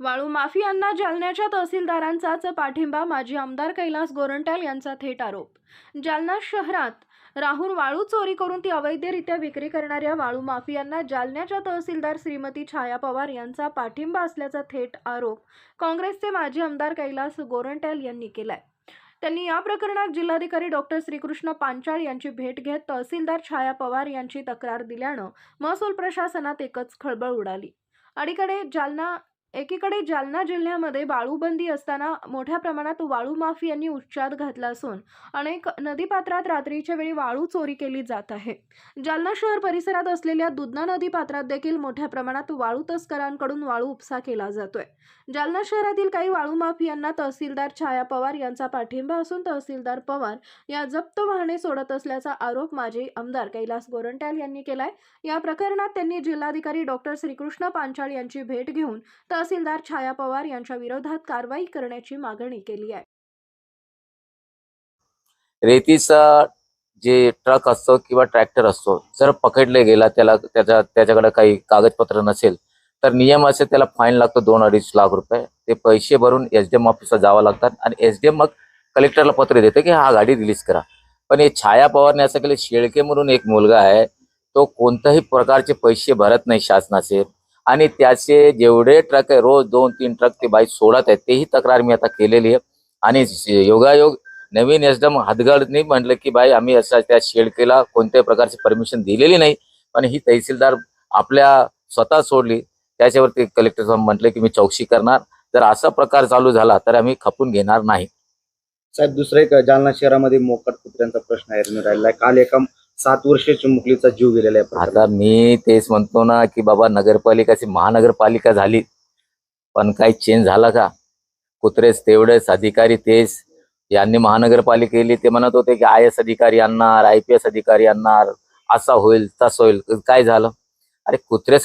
वाळू माफियांना जालन्याच्या तहसीलदारांचाच पाठिंबा माजी आमदार कैलास गोरंट्याल यांचा थेट आरोप. जालना शहरात राहून वाळू चोरी करून ती अवैधरित्या विक्री करणाऱ्या वाळू माफियांना जालन्याच्या तहसीलदार श्रीमती छाया पवार यांचा पाठिंबा असल्याचा थेट आरोप काँग्रेसचे माजी आमदार कैलास गोरंट्याल यांनी केलाय. त्यांनी या प्रकरणात जिल्हाधिकारी डॉक्टर श्रीकृष्ण पांचाळ यांची भेट घेत तहसीलदार छाया पवार यांची तक्रार दिल्यानं महसूल प्रशासनात एकच खळबळ उडाली. अलीकडे जालना एकीकडे जालना जिल्ह्यामध्ये वाळूबंदी असताना मोठ्या प्रमाणात वाळू माफियांनी उच्चाद घातला असून अनेक नदीपात्रात रात्रीच्या वेळी वाळू चोरी केली जात आहे. जालना शहर परिसरात असलेल्या दुधना नदी पात्रात देखील मोठ्या प्रमाणात वाळू तस्करांकडून वाळू उपसा केला जातोय. जालना शहरातील काही वाळू माफियांना तहसीलदार छाया पवार यांचा पाठिंबा असून तहसीलदार पवार या जप्त वाहने सोडत असल्याचा आरोप माजी आमदार कैलास गोरंट्याल यांनी केलाय. या प्रकरणात त्यांनी जिल्हाधिकारी डॉक्टर श्रीकृष्ण पांचाळ यांची भेट घेऊन तहसीलदार छाया पवार यांच्या विरोधात कारवाई करण्याची मागणी केली आहे. रेतीचा जे ट्रक असतो किंवा ट्रॅक्टर असतो जर पकडले गेला त्याला त्याच्या त्याच्याकडे काही कागदपत्र नसेल तर नियम असे त्याला फाईन लागतो दोन अडीच लाख रुपये. ते पैसे भरून एस डी एम ऑफिसला जावं लागतात आणि एस डी एम मग कलेक्टरला पत्र देते की हा गाडी रिलीज करा. पण हे छाया पवारने असं केलं शेळके म्हणून एक मुलगा आहे तो कोणत्याही प्रकारचे पैसे भरत नाही शासनाचे. आणि त्याचे जेवढे ट्रक आहे रोज दोन तीन ट्रक ते बाई सोडत आहेत तेही तक्रार मी आता केलेली आहे. आणि योगायोग नवीन एसडम हदगडनी म्हटलं की बाई आम्ही असा त्या शेडकेला कोणत्याही प्रकारची परमिशन दिलेली नाही पण ही तहसीलदार आपल्या स्वतः सोडली. त्याच्यावरती कलेक्टर साहेब म्हटले की मी चौकशी करणार. जर असा प्रकार चालू झाला तर आम्ही खपून घेणार नाही. साहेब दुसरं एक जालना शहरामध्ये मोकट कुत्र्यांचा प्रश्न आहे राहिला काल एका सात वर्षाच्या मुलीचा जीव गेलेला आहे आता मी तेच म्हणतो ना की बाबा नगरपालिकाची महानगरपालिका झाली. पण काही चेंज झाला का? कुत्रेच तेवढेच अधिकारी तेच. यांनी महानगरपालिकेली ते म्हणत होते की आय एस अधिकारी आणणार आय पी एस अधिकारी आणणार. असा होईल तसं होईल. काय झालं? अरे कुत्रेच